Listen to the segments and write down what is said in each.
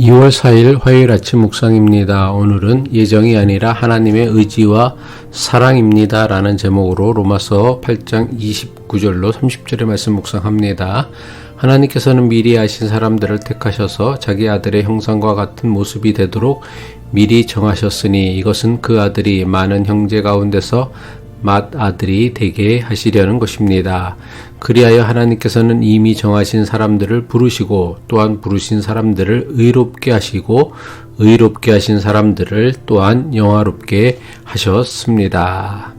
2월 4일 화요일 아침 묵상입니다. 오늘은 예정이 아니라 하나님의 의지와 사랑입니다. 라는 제목으로 로마서 8장 29절로 30절의 말씀 묵상합니다. 하나님께서는 미리 아신 사람들을 택하셔서 자기 아들의 형상과 같은 모습이 되도록 미리 정하셨으니 이것은 그 아들이 많은 형제 가운데서 맏 아들이 되게 하시려는 것입니다. 그리하여 하나님께서는 이미 정하신 사람들을 부르시고 또한 부르신 사람들을 의롭게 하시고 의롭게 하신 사람들을 또한 영화롭게 하셨습니다.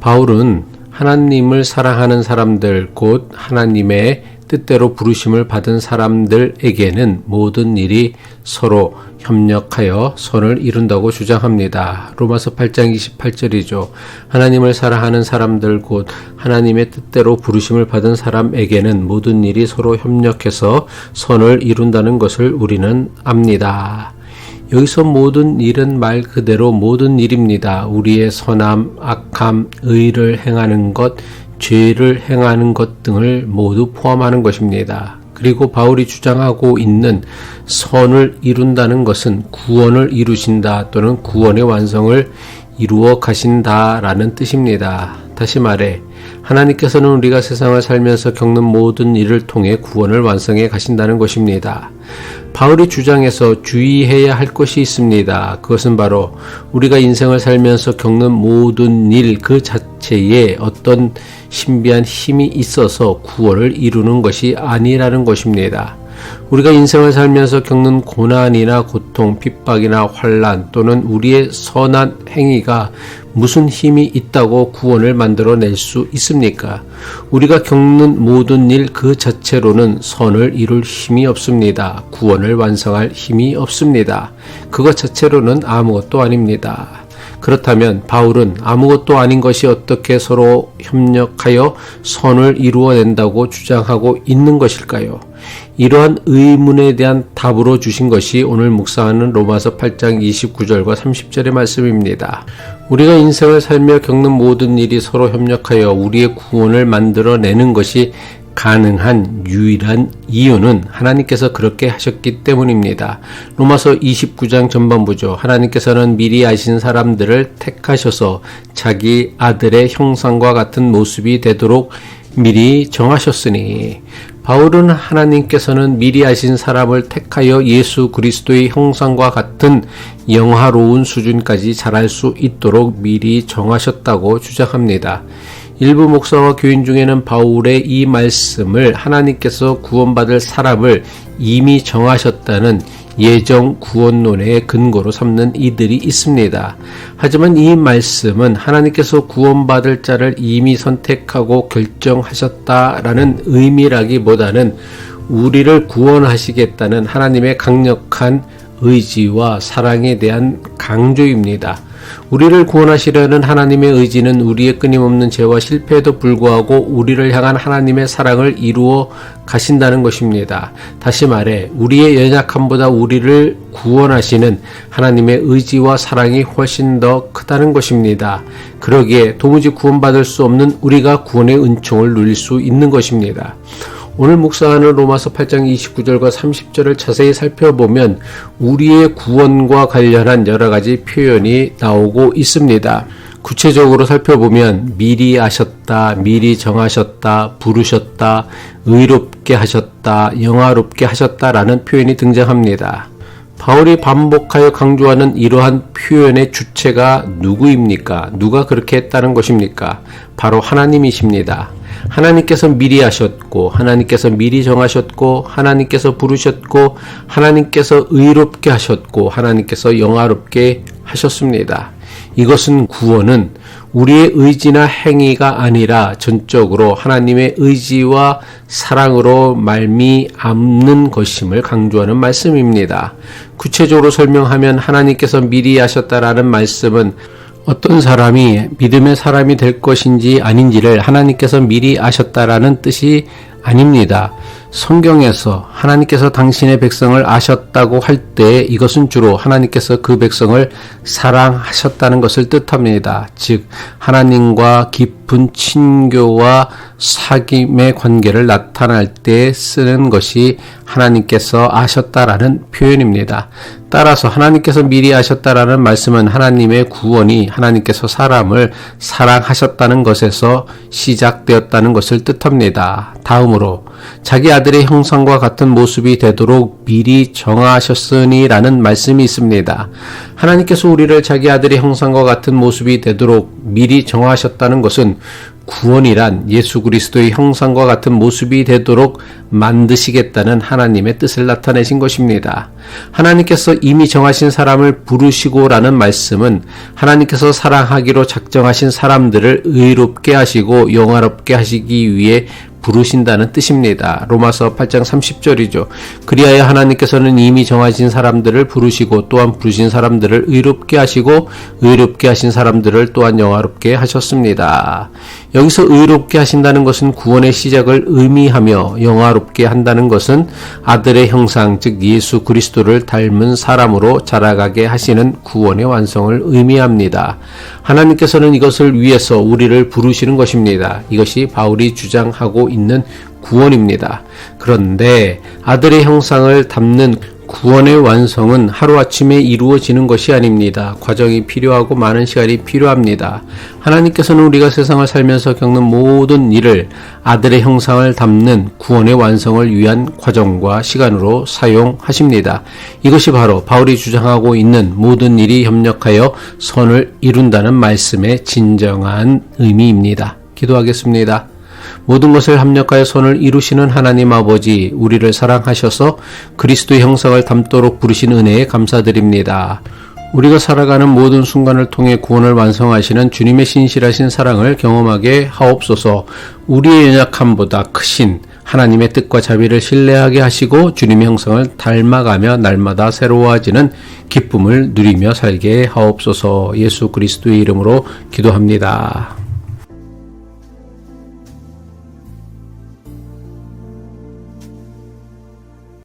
바울은 하나님을 사랑하는 사람들 곧 하나님의 뜻대로 부르심을 받은 사람들에게는 모든 일이 서로 협력하여 선을 이룬다고 주장합니다. 로마서 8장 28절이죠. 하나님을 사랑하는 사람들 곧 하나님의 뜻대로 부르심을 받은 사람에게는 모든 일이 서로 협력해서 선을 이룬다는 것을 우리는 압니다. 여기서 모든 일은 말 그대로 모든 일입니다. 우리의 선함, 악함, 의를 행하는 것, 죄를 행하는 것 등을 모두 포함하는 것입니다. 그리고 바울이 주장하고 있는 선을 이룬다는 것은 구원을 이루신다 또는 구원의 완성을 이루어 가신다라는 뜻입니다. 다시 말해 하나님께서는 우리가 세상을 살면서 겪는 모든 일을 통해 구원을 완성해 가신다는 것입니다. 바울이 주장해서 주의해야 할 것이 있습니다. 그것은 바로 우리가 인생을 살면서 겪는 모든 일 그 자체에 어떤 신비한 힘이 있어서 구원을 이루는 것이 아니라는 것입니다. 우리가 인생을 살면서 겪는 고난이나 고통, 핍박이나 환란 또는 우리의 선한 행위가 무슨 힘이 있다고 구원을 만들어낼 수 있습니까? 우리가 겪는 모든 일 그 자체로는 선을 이룰 힘이 없습니다. 구원을 완성할 힘이 없습니다. 그것 자체로는 아무것도 아닙니다. 그렇다면 바울은 아무것도 아닌 것이 어떻게 서로 협력하여 선을 이루어낸다고 주장하고 있는 것일까요? 이러한 의문에 대한 답으로 주신 것이 오늘 묵상하는 로마서 8장 29절과 30절의 말씀입니다. 우리가 인생을 살며 겪는 모든 일이 서로 협력하여 우리의 구원을 만들어내는 것이 가능한 유일한 이유는 하나님께서 그렇게 하셨기 때문입니다. 로마서 29장 전반부죠. 하나님께서는 미리 아신 사람들을 택하셔서 자기 아들의 형상과 같은 모습이 되도록 미리 정하셨으니 바울은 하나님께서는 미리 아신 사람을 택하여 예수 그리스도의 형상과 같은 영화로운 수준까지 자랄 수 있도록 미리 정하셨다고 주장합니다. 일부 목사와 교인 중에는 바울의 이 말씀을 하나님께서 구원받을 사람을 이미 정하셨다는 예정 구원론의 근거로 삼는 이들이 있습니다. 하지만 이 말씀은 하나님께서 구원받을 자를 이미 선택하고 결정하셨다라는 의미라기보다는 우리를 구원하시겠다는 하나님의 강력한 의지와 사랑에 대한 강조입니다. 우리를 구원하시려는 하나님의 의지는 우리의 끊임없는 죄와 실패에도 불구하고 우리를 향한 하나님의 사랑을 이루어 가신다는 것입니다. 다시 말해, 우리의 연약함보다 우리를 구원하시는 하나님의 의지와 사랑이 훨씬 더 크다는 것입니다. 그러기에 도무지 구원받을 수 없는 우리가 구원의 은총을 누릴 수 있는 것입니다. 오늘 묵상하는 로마서 8장 29절과 30절을 자세히 살펴보면 우리의 구원과 관련한 여러 가지 표현이 나오고 있습니다. 구체적으로 살펴보면 미리 아셨다, 미리 정하셨다, 부르셨다, 의롭게 하셨다, 영화롭게 하셨다라는 표현이 등장합니다. 바울이 반복하여 강조하는 이러한 표현의 주체가 누구입니까? 누가 그렇게 했다는 것입니까? 바로 하나님이십니다. 하나님께서 미리 하셨고, 하나님께서 미리 정하셨고, 하나님께서 부르셨고, 하나님께서 의롭게 하셨고, 하나님께서 영화롭게 하셨습니다. 이것은 구원은 우리의 의지나 행위가 아니라 전적으로 하나님의 의지와 사랑으로 말미암는 것임을 강조하는 말씀입니다. 구체적으로 설명하면 하나님께서 미리 하셨다라는 말씀은 어떤 사람이 믿음의 사람이 될 것인지 아닌지를 하나님께서 미리 아셨다라는 뜻이 아닙니다. 성경에서 하나님께서 당신의 백성을 아셨다고 할 때 이것은 주로 하나님께서 그 백성을 사랑하셨다는 것을 뜻합니다. 즉 하나님과 깊은 친교와 사귐의 관계를 나타날 때 쓰는 것이 하나님께서 아셨다라는 표현입니다. 따라서 하나님께서 미리 아셨다라는 말씀은 하나님의 구원이 하나님께서 사람을 사랑하셨다는 것에서 시작되었다는 것을 뜻합니다. 다음으로 자기 아들의 형상과 같은 모습이 되도록 미리 정하셨으니라는 말씀이 있습니다. 하나님께서 우리를 자기 아들의 형상과 같은 모습이 되도록 미리 정하셨다는 것은 구원이란 예수 그리스도의 형상과 같은 모습이 되도록 만드시겠다는 하나님의 뜻을 나타내신 것입니다. 하나님께서 이미 정하신 사람을 부르시고라는 말씀은 하나님께서 사랑하기로 작정하신 사람들을 의롭게 하시고 영화롭게 하시기 위해 부르신다는 뜻입니다. 로마서 8장 30절이죠. 그리하여 하나님께서는 이미 정하신 사람들을 부르시고 또한 부르신 사람들을 의롭게 하시고 의롭게 하신 사람들을 또한 영화롭게 하셨습니다. 여기서 의롭게 하신다는 것은 구원의 시작을 의미하며 영화롭게 한다는 것은 아들의 형상 즉 예수 그리스도를 닮은 사람으로 자라가게 하시는 구원의 완성을 의미합니다. 하나님께서는 이것을 위해서 우리를 부르시는 것입니다. 이것이 바울이 주장하고 있는 구원입니다. 그런데 아들의 형상을 담는 구원의 완성은 하루아침에 이루어지는 것이 아닙니다. 과정이 필요하고 많은 시간이 필요합니다. 하나님께서는 우리가 세상을 살면서 겪는 모든 일을 아들의 형상을 담는 구원의 완성을 위한 과정과 시간으로 사용하십니다. 이것이 바로 바울이 주장하고 있는 모든 일이 협력하여 선을 이룬다는 말씀의 진정한 의미입니다. 기도하겠습니다. 모든 것을 합력하여 선을 이루시는 하나님 아버지, 우리를 사랑하셔서 그리스도의 형상을 담도록 부르신 은혜에 감사드립니다. 우리가 살아가는 모든 순간을 통해 구원을 완성하시는 주님의 신실하신 사랑을 경험하게 하옵소서 우리의 연약함보다 크신 하나님의 뜻과 자비를 신뢰하게 하시고 주님의 형상을 닮아가며 날마다 새로워지는 기쁨을 누리며 살게 하옵소서 예수 그리스도의 이름으로 기도합니다.